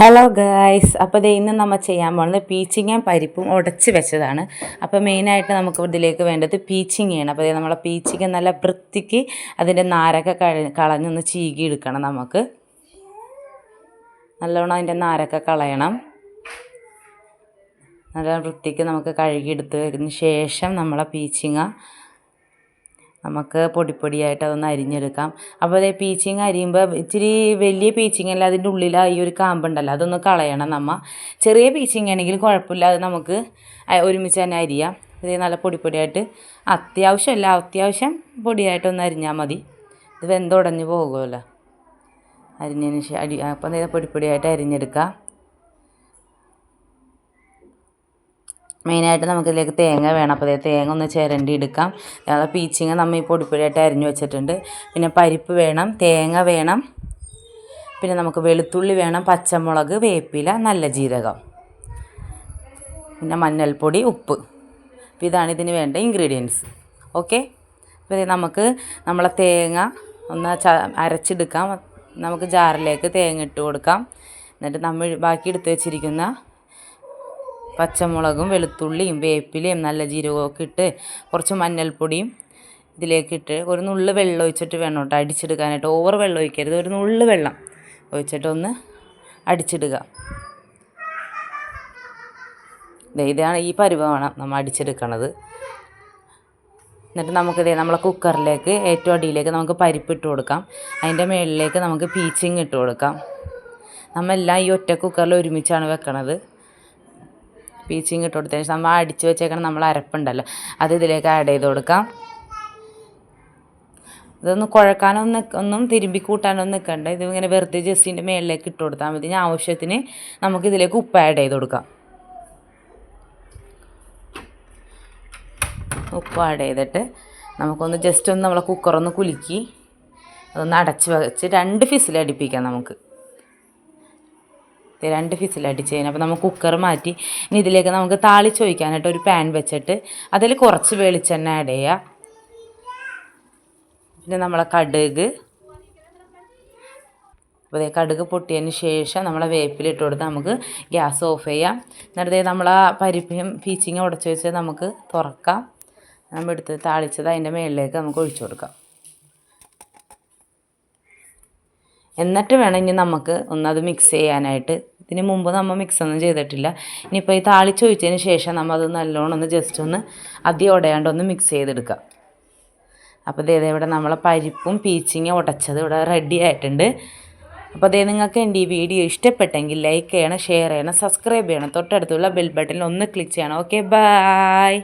Hello guys അപ്പോൾ ദേ ഇന്ന് നമ്മൾ ചെയ്യാൻ പോകുന്നത് പീച്ചിങ്ങയും പരിപ്പും ഉടച്ച് വെച്ചതാണ്. അപ്പോൾ മെയിനായിട്ട് നമുക്ക് ഇതിലേക്ക് വേണ്ടത് പീച്ചിങ്ങയാണ്. അപ്പോൾ നമ്മളെ പീച്ചിങ്ങ നല്ല വൃത്തിക്ക് അതിന്റെ നാരൊക്കെ കളഞ്ഞൊന്ന് ചീകി എടുക്കണം നമുക്ക്. നല്ലവണ്ണം അതിന്റെ നാരൊക്കെ കളയണം. നല്ല വൃത്തിക്ക് നമുക്ക് കഴുകിയെടുത്തതിന് ശേഷം നമ്മളെ പീച്ചിങ്ങ നമുക്ക് പൊടിപ്പൊടിയായിട്ട് അതൊന്ന് അരിഞ്ഞെടുക്കാം. അപ്പോൾ അതേ പീച്ചിങ് അരിയുമ്പോൾ ഇച്ചിരി വലിയ പീച്ചിങ് അല്ല അതിന്റെ ഉള്ളിൽ ഈ ഒരു കാമ്പുണ്ടല്ലോ അതൊന്ന് കളയണം നമ്മൾ ചെറിയ പീച്ചിങ് ആണെങ്കിൽ കുഴപ്പമില്ല അത് നമുക്ക് ഒരുമിച്ച് തന്നെ അരിയാം. ഇത് നല്ല പൊടിപ്പൊടിയായിട്ട് അത്യാവശ്യമല്ല അത്യാവശ്യം പൊടിയായിട്ടൊന്ന് അരിഞ്ഞാൽ മതി. ഇത് വെന്തുടഞ്ഞ് പോകുമല്ലോ അരിഞ്ഞതിന് ശേഷം അരി അപ്പം പൊടിപ്പൊടിയായിട്ട് അരിഞ്ഞെടുക്കാം. മെയിനായിട്ട് നമുക്കിതിലേക്ക് തേങ്ങ വേണം. അപ്പോൾ തേങ്ങ ഒന്ന് ചിരണ്ടി എടുക്കാം. അതായത് പീച്ചിങ്ങ നമ്മൾ ഈ പൊടിപ്പൊടിയായിട്ട് അരിഞ്ഞു വെച്ചിട്ടുണ്ട്. പിന്നെ പരിപ്പ് വേണം തേങ്ങ വേണം. പിന്നെ നമുക്ക് വെളുത്തുള്ളി വേണം പച്ചമുളക് വേപ്പില നല്ല ജീരകം. പിന്നെ മഞ്ഞൾപ്പൊടി ഉപ്പ്. അപ്പോൾ ഇതാണ് ഇതിന് വേണ്ട ഇൻഗ്രീഡിയൻസ്. ഓക്കെ? അപ്പോൾ നമുക്ക് നമ്മളെ തേങ്ങ ഒന്ന് ച അരച്ചെടുക്കാം. നമുക്ക് ജാറിലേക്ക് തേങ്ങ ഇട്ട് കൊടുക്കാം. എന്നിട്ട് നമ്മൾ ബാക്കി എടുത്ത് വെച്ചിരിക്കുന്ന പച്ചമുളകും വെളുത്തുള്ളിയും വേപ്പിലയും നല്ല ജീരകവും ഒക്കെ ഇട്ട് കുറച്ച് മഞ്ഞൾപ്പൊടിയും ഇതിലേക്കിട്ട് ഒരു നുള്ളു വെള്ളം ഒഴിച്ചിട്ട് വേണം കേട്ടോ അടിച്ചെടുക്കാനായിട്ട്. ഓവർ വെള്ളം ഒഴിക്കരുത്. ഒരു നുള്ളു വെള്ളം ഒഴിച്ചിട്ടൊന്ന് അടിച്ചിടുക. ഇതാണ് ഈ പരുവമാണ് നമ്മൾ അടിച്ചെടുക്കണത്. എന്നിട്ട് നമുക്കിതേ നമ്മളെ കുക്കറിലേക്ക് ഏറ്റവും അടിയിലേക്ക് നമുക്ക് പരിപ്പ് ഇട്ട് കൊടുക്കാം. അതിന്റെ മുകളിലേക്ക് നമുക്ക് പീച്ചിങ് ഇട്ട് കൊടുക്കാം. നമ്മളെല്ലാം ഈ ഒറ്റ കുക്കറിൽ ഒരുമിച്ചാണ് വെക്കണത്. പീച്ചിങ് ഇട്ട് കൊടുത്തതിന് ശേഷം നമ്മൾ അടിച്ച് വെച്ചേക്കണം നമ്മൾ അരപ്പുണ്ടല്ലോ. അത് ഇതിലേക്ക് ആഡ് ചെയ്ത് കൊടുക്കാം. ഇതൊന്ന് കുഴക്കാനൊന്നും ഒന്നും തിരുമ്പി കൂട്ടാനൊന്നും നിൽക്കണ്ട ഇത് ഇങ്ങനെ വെറുതെ ജസ്റ്റിന്റെ മേളിലേക്ക് ഇട്ട് കൊടുത്താൽ മതി. ആവശ്യത്തിന് നമുക്ക് ഇതിലേക്ക് ഉപ്പ് ആഡ് ചെയ്ത് കൊടുക്കാം. ഉപ്പ് ആഡ് ചെയ്തിട്ട് നമുക്കൊന്ന് ജസ്റ്റ് ഒന്ന് നമ്മളെ കുക്കറൊന്ന് കുലുക്കി അതൊന്ന് അടച്ച് വെച്ച് രണ്ട് ഫിസിൽ അടിപ്പിക്കാം നമുക്ക്. രണ്ട് ഫിസിൽ അടിച്ച് കഴിഞ്ഞാൽ അപ്പോൾ നമുക്ക് കുക്കർ മാറ്റി ഇനി ഇതിലേക്ക് നമുക്ക് താളിച്ച് ഒഴിക്കാനായിട്ട് ഒരു പാൻ വെച്ചിട്ട് അതിൽ കുറച്ച് വെളിച്ചെണ്ണ ആഡ് ചെയ്യുക പിന്നെ നമ്മളെ കടുക്. അപ്പോൾ ഇതേ കടുക് പൊട്ടിയതിന് ശേഷം നമ്മളെ വേപ്പിലിട്ട് കൊടുത്ത് നമുക്ക് ഗ്യാസ് ഓഫ് ചെയ്യാം. എന്നിട്ട് നമ്മളെ പരിപ്പും ഫീച്ചിങ്ങും ഉടച്ച് വെച്ച് നമുക്ക് തുറക്കാം. നമ്മൾ എടുത്ത് താളിച്ചത് അതിന്റെ മുകളിലേക്ക് നമുക്ക് ഒഴിച്ചു കൊടുക്കാം. എന്നിട്ട് വേണം ഇനി നമുക്ക് ഒന്നത് മിക്സ് ചെയ്യാനായിട്ട്. ഇതിന് മുമ്പ് നമ്മൾ മിക്സ് ഒന്നും ചെയ്തിട്ടില്ല. ഇനിയിപ്പോൾ ഈ താളിച്ച് ഒഴിച്ചതിന് ശേഷം നമ്മൾ അത് നല്ലോണം ഒന്ന് ജസ്റ്റ് ഒന്ന് അധികം ഉടയാണ്ട് ഒന്ന് മിക്സ് ചെയ്തെടുക്കാം. അപ്പോൾ ഇതേ ഇവിടെ നമ്മളെ പരിപ്പും പീച്ചിങ്ങും ഉടച്ചത് ഇവിടെ റെഡി ആയിട്ടുണ്ട്. അപ്പോൾ അതേ നിങ്ങൾക്ക് എന്റെ ഈ വീഡിയോ ഇഷ്ടപ്പെട്ടെങ്കിൽ ലൈക്ക് ചെയ്യണം ഷെയർ ചെയ്യണം സബ്സ്ക്രൈബ് ചെയ്യണം. തൊട്ടടുത്തുള്ള ബെൽ ബട്ടൺ ഒന്ന് ക്ലിക്ക് ചെയ്യണം. Okay bye